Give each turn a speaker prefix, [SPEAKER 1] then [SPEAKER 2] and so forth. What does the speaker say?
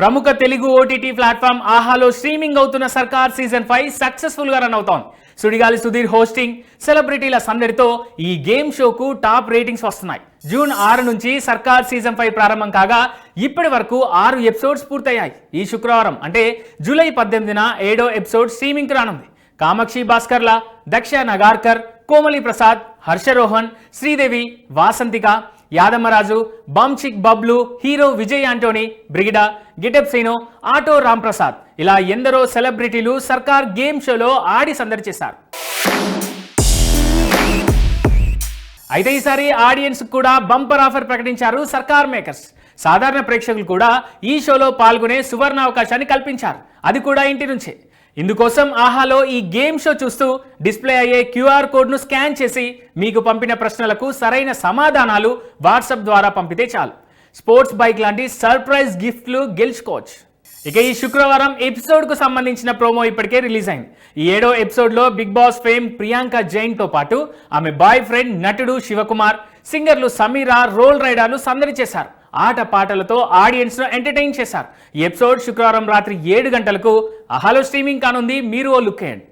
[SPEAKER 1] ప్రముఖ Telugu OTT platform ఆహాలో streaming అవుతున్న సర్కార్ సీజన్ ఫైవ్ సక్సెస్ఫుల్గా రన్ అవుతోంది. సుడిగాలి సుధీర్ హోస్టింగ్ సెలబ్రిటీల సందడితో ఈ గేమ్ షోకు టాప్ రేటింగ్స్ వస్తున్నాయి. జూన్ ఆరు నుంచి సర్కార్ సీజన్ ఫైవ్ ప్రారంభం కాగా ఇప్పటి వరకు ఆరు ఎపిసోడ్స్ పూర్తయ్యాయి. ఈ శుక్రవారం అంటే జూలై పద్దెనిమిదిన ఏడో ఎపిసోడ్ స్ట్రీమింగ్ రానుంది. Kamakshi Bhaskarla Daksha Nagarkar Komali Prasad హర్షరోహన్ Sridevi Vasanthika Yadammaraju Bunchik Bablu hero Vijay Antony Brigida గిటెప్ scene auto Ramprasad. ఇలా ఎందరో సెలబ్రిటీలు సర్కార్ గేమ్ షోలో ఆడి సందడి చేశారు. అయితే ఈసారి ఆడియన్స్ కూడా బంపర్ ఆఫర్ ప్రకటించారు సర్కార్ మేకర్స్. సాధారణ ప్రేక్షకులు కూడా ఈ షోలో పాల్గొనే సువర్ణ అవకాశాన్ని కల్పించారు. అది కూడా ఇంటి నుంచే. ఇందుకోసం ఆహాలో ఈ గేమ్ షో చూస్తూ డిస్ప్లే అయ్యే క్యూఆర్ కోడ్ను స్కాన్ చేసి మీకు పంపిన ప్రశ్నలకు సరైన సమాధానాలు వాట్సాప్ ద్వారా పంపితే చాలు. స్పోర్ట్స్ బైక్ లాంటి సర్ప్రైజ్ గిఫ్ట్లు గెలుచుకోవచ్చు. ఇక ఈ శుక్రవారం ఎపిసోడ్కు సంబంధించిన ప్రోమో ఇప్పటికే రిలీజ్ అయింది. ఈ ఏడో ఎపిసోడ్లో బిగ్ బాస్ ఫేమ్ ప్రియాంక జైన్తో పాటు ఆమె బాయ్ ఫ్రెండ్ నటుడు శివకుమార్ సింగర్లు సమీరా రోల్ రైడర్లు సందడి చేశారు. ఆట పాటలతో ఆడియన్స్ను ఎంటర్టైన్ చేశారు. ఎపిసోడ్ శుక్రవారం రాత్రి ఏడు గంటలకు అహాలో స్ట్రీమింగ్ కానుంది. మీరు ఓ లుక్ వేయండి